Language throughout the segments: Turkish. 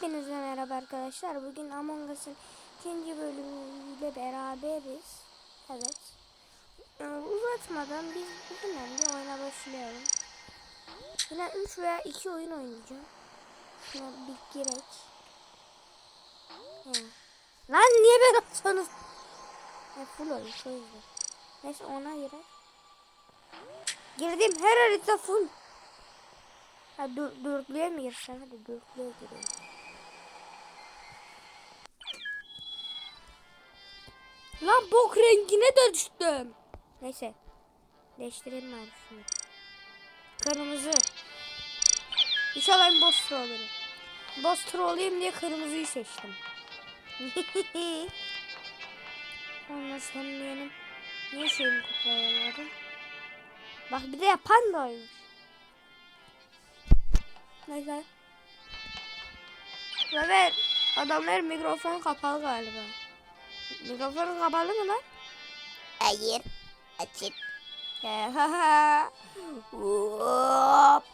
Hepinize merhaba arkadaşlar. Bugün Among Us'ın ikinci bölümüyle beraberiz. Evet. Ee, uzatmadan biz hemen bir oyuna başlayalım. Yine 3 veya 2 oyun oynayacağım. Şuna bir girek. Lan niye ben atsanız? Ha, full oyun o yüzden. Neyse ona girek. Girdim her harita full. Ha dur, dörtlüye mi girsem? Hadi dörtlüye gireyim. Lan bok rengine dönüştüm. Neyse. Değiştireyim ben şunu. Kırmızı. İnşallah ben boss olurum. Boss troll olayım diye kırmızıyı seçtim. Ondan sen benim niye şeyimi kopyalamadın? Bak bir de yapan da oymuş. Neyse. Evet. Adamlar mikrofon kapalı galiba. Mikrofon kapalı mı lan? Hayır. Açık. Hop.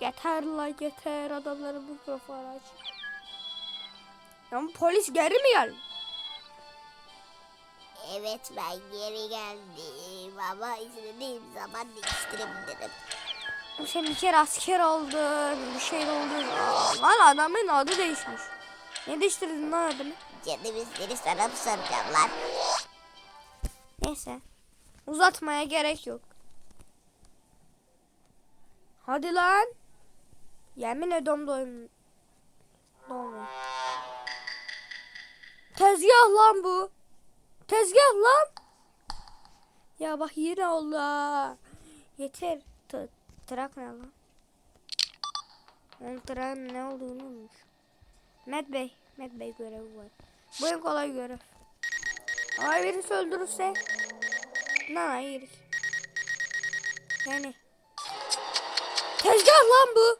Yeter lan yeter adamların mikrofonu aç. Ama polis geri mi geldi? Evet ben geri geldim ama istediğim zaman değiştirebilirim. Sen bir kere asker oldun, bir şey oldun. Aa, Lan adamın adı değişmiş. Ne değiştirdin lan adını? Canım istedi sana mı soracağım lan? Neyse. Uzatmaya gerek yok. Hadi lan. Yemin ediyorum doyum. Doyum. Tezgah lan bu. Tezgah lan. Ya bak yine ha. Yeter. T trak ne lan? Onun ne olduğunu unutmuş. Met Bey. Met Bey görevi var. Bu en kolay görev. Ay birisi öldürürse. Lan hayır. Yani. Tezgah lan bu.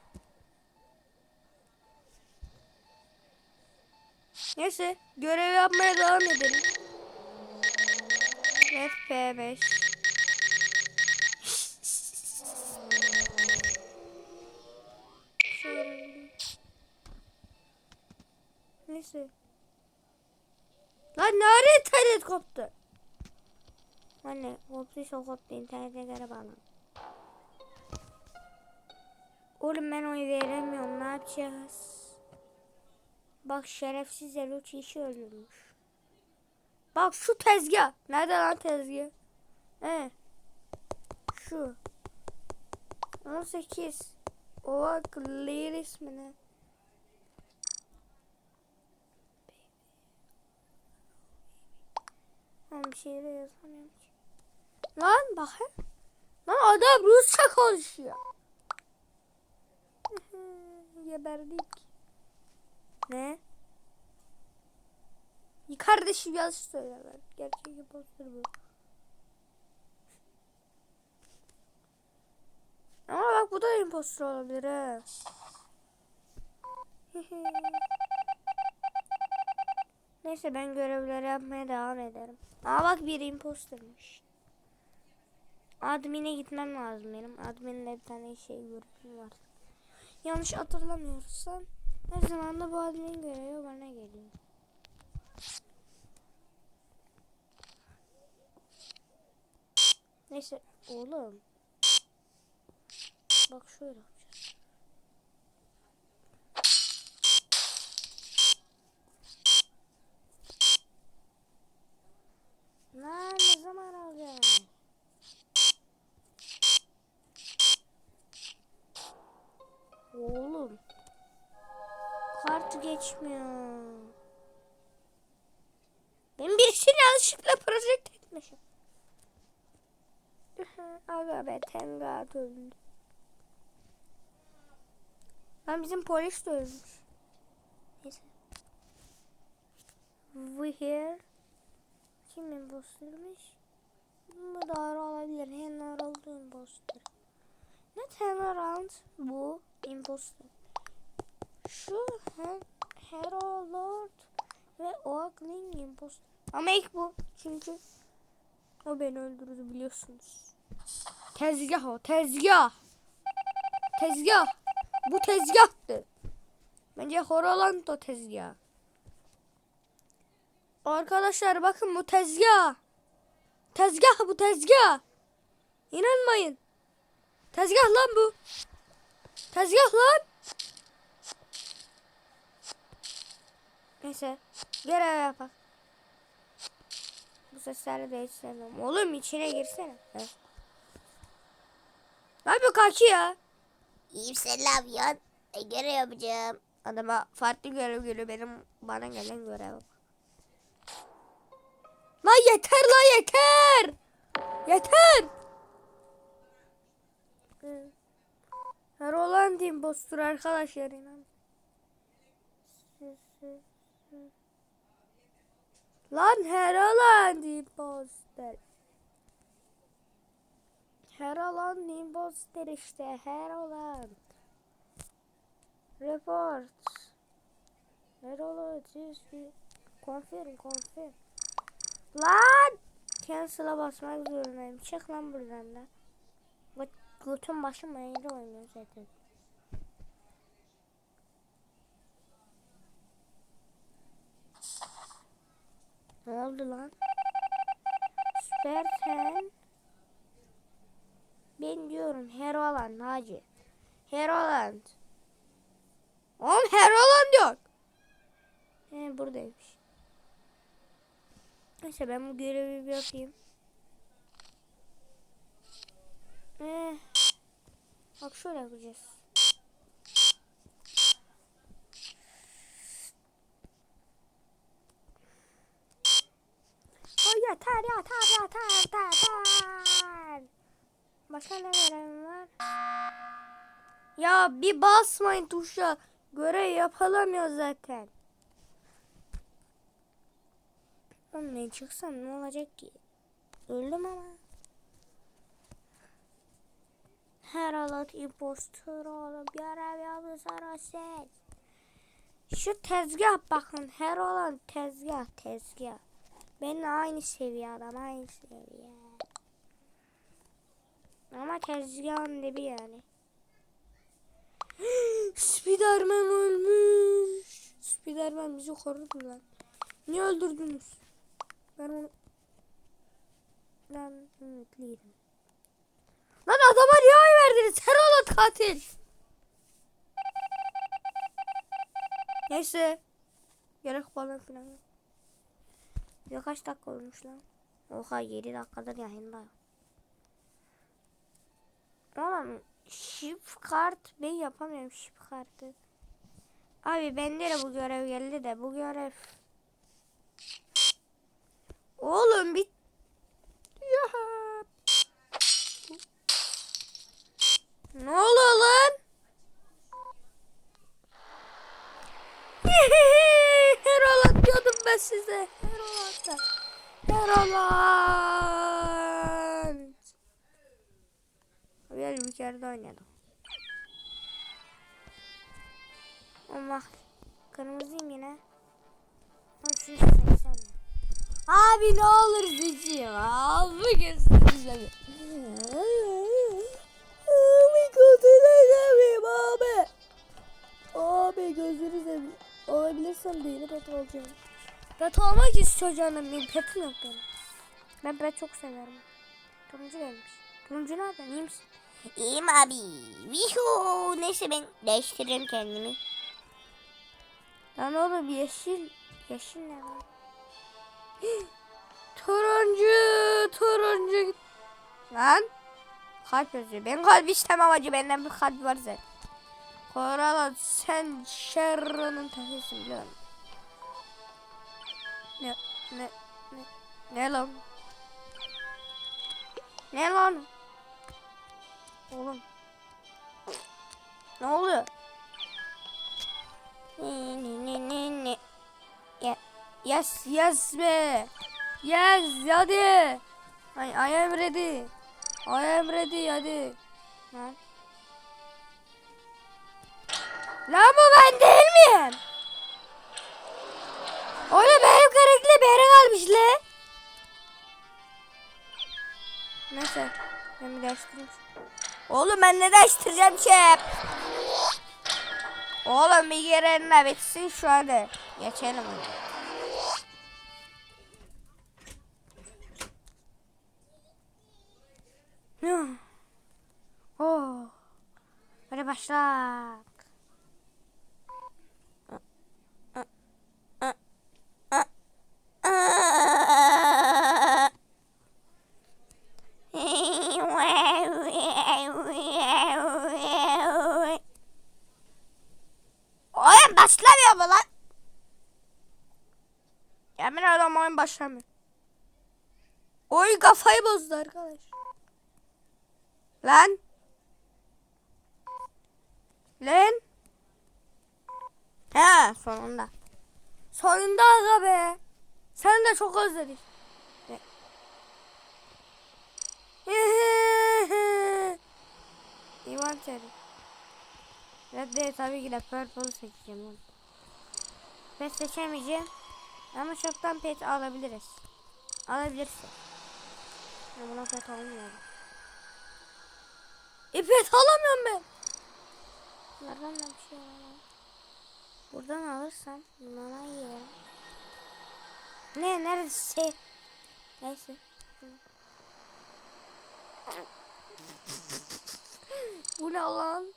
Neyse görev yapmaya devam edelim. FP5 Neyse. Lan nerede internet koptu? Anne koptuysa koptu internete göre bağlan. Oğlum ben oy veremiyorum ne yapacağız? Bak şerefsiz el üç kişi öldürmüş. Bak şu tezgah. Nerede lan tezgah? He. Şu. 18. Oha Clear ismi ne? Bir şeyler yazamıyorum ki. Lan bak. he. Lan adam Rusça konuşuyor. Geberdik. Ne? Kardeşim yanlış söylemem. Gerçek imposter bu. Ama bak bu da imposter olabilir ha. Neyse ben görevleri yapmaya devam ederim. Aa bak bir impostermiş. Admin'e gitmem lazım benim. Admin'de bir tane şey grupum var. Yanlış hatırlamıyorsam her zaman da bu admin görevi bana geliyor. Neyse oğlum. Bak şöyle Lan ne zaman alacağım? Oğlum. Kart geçmiyor. Ben birisini yanlışlıkla project etmişim. Aga be Tengat öldü. Lan bizim polis de ölmüş. Neyse. We here. Kim impostermiş? Bu doğru olabilir. Henry oldu imposter. Ne turnaround bu imposter. Şu Hen Hero Lord ve Oakling imposter. Ama ilk bu. Çünkü o beni öldürdü biliyorsunuz. Tezgah o tezgah. Tezgah. Bu tezgahtı. Bence Horolanto tezgah. Arkadaşlar bakın bu tezgah. Tezgah bu tezgah. İnanmayın. Tezgah lan bu. Tezgah lan. Neyse. Görev yapak. Bu sesleri de hiç sevmem. Oğlum içine girsene. Heh. Ne yapıyor kaki ya? İyiyim sen ne yapıyorsun? E, görev yapacağım. Adama farklı görev geliyor benim bana gelen görev. Yeter lan yeter. Yeter. Her olan diyeyim bostur arkadaşlar inan. Lan her olan diyeyim poster. Her olan diyeyim poster işte her olan. Report. Her olan confirm confirm. Lan! Cancel'a basmak zorundayım. Çık lan buradan da. Bak götün başım ayrı oynuyor zaten. Ne oldu lan? Süpersen. Ben diyorum Heroland Hacı. Heroland. Oğlum Heroland yok. He buradaymış. Neyse ben bu görevi bir yapayım. Ee, bak şöyle yapacağız. Ay yeter yeter yeter yeter. Başka ne görevim var? Ya bir basmayın tuşa. Görev yapılamıyor zaten. Oğlum ne çıksam ne olacak ki? Öldüm ama. Her alat impostor olup görev yapmışlar ses. Şu tezgah bakın her olan tezgah tezgah. Benimle aynı seviye adam aynı seviye. Ama tezgahın dibi yani. Spiderman ölmüş. Spiderman bizi korudu lan. Niye öldürdünüz? Ben onu... Ben ümitliydim. Lan adama niye oy verdiniz? Her olan katil. Neyse. Gerek falan filan yok. Ya kaç dakika olmuş lan? Oha 7 dakikadır yayındayım. Oğlum shift kart ben yapamıyorum shift kartı. Abi bende de bu görev geldi de bu görev. Oğlum bit. Ya. Ne oluyor lan? Herolat diyordum ben size. Herolat. Herolat. Gel bir kere de oynadım. Allah. Kırmızıyım yine. Ha şu 80 mi? Abi ne olur seçeyim. Abi gözünüzü seveyim. Abi gözünü seveyim abi. Abi gözünü seveyim. Olabilirsem de yine pet olacağım. Pet olmak istiyorum benim petim yok benim. Ben pet çok severim. Turuncu gelmiş. Turuncu nereden? İyi misin? İyiyim abi. Vihu. Neyse ben değiştiririm kendimi. Lan oğlum yeşil. Yeşil ne lan? turuncu. Turuncu. Lan. Kalp yazıyor. Ben kalp istemem acı. Benden bir kalp var zaten. Koralan sen şerrinin tekisin biliyor musun? Ne, ne, ne, ne lan? Ne lan? Oğlum. Ne oluyor? Yes yes be. Yes hadi. I, I am ready. I am ready hadi. Ha? Lan bu ben değil miyim? Oğlum benim karakter bir yere kalmış le. Neyse. Ben bir değiştireyim. Oğlum ben ne değiştireceğim şef? Oğlum bir yerine bitsin şu hadi. Geçelim hadi. Yuh. Oh. Hadi başla. Oyun başlamıyor mu lan? Yemin ederim oyun başlamıyor. Oyun kafayı bozdu arkadaş. Lan. Lan. He sonunda. Sonunda aga be. Sen de çok özledik. İvan Terry. Red Dead tabii ki de Purple seçeceğim. oğlum. Pet seçemeyeceğim. Ama çoktan pet alabiliriz. Alabilirsin. Ben buna pet alamıyorum. E pet alamıyorum ben. Nereden de bir şey alamam. Buradan alırsam nana yerim. Ne neresi? Neyse. bu ne lan?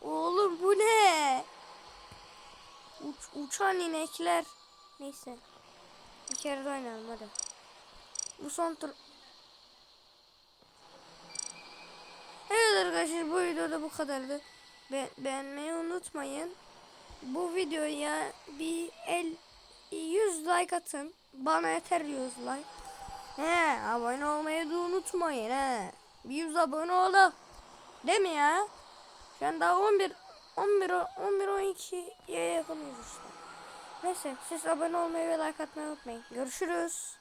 Oğlum bu ne? Uç, uçan inekler. Neyse. Bir kere de oynayalım hadi. Bu son tur. Evet arkadaşlar bu videoda bu kadardı. Be beğenmeyi unutmayın. Bu videoya bir el 100 like atın. Bana yeter 100 like. He, abone olmayı da unutmayın he. Bir 100 abone oldu. Değil mi ya? Şu an daha 11 11 11 12'ye yakınız işte. Neyse siz abone olmayı ve like atmayı unutmayın. Görüşürüz.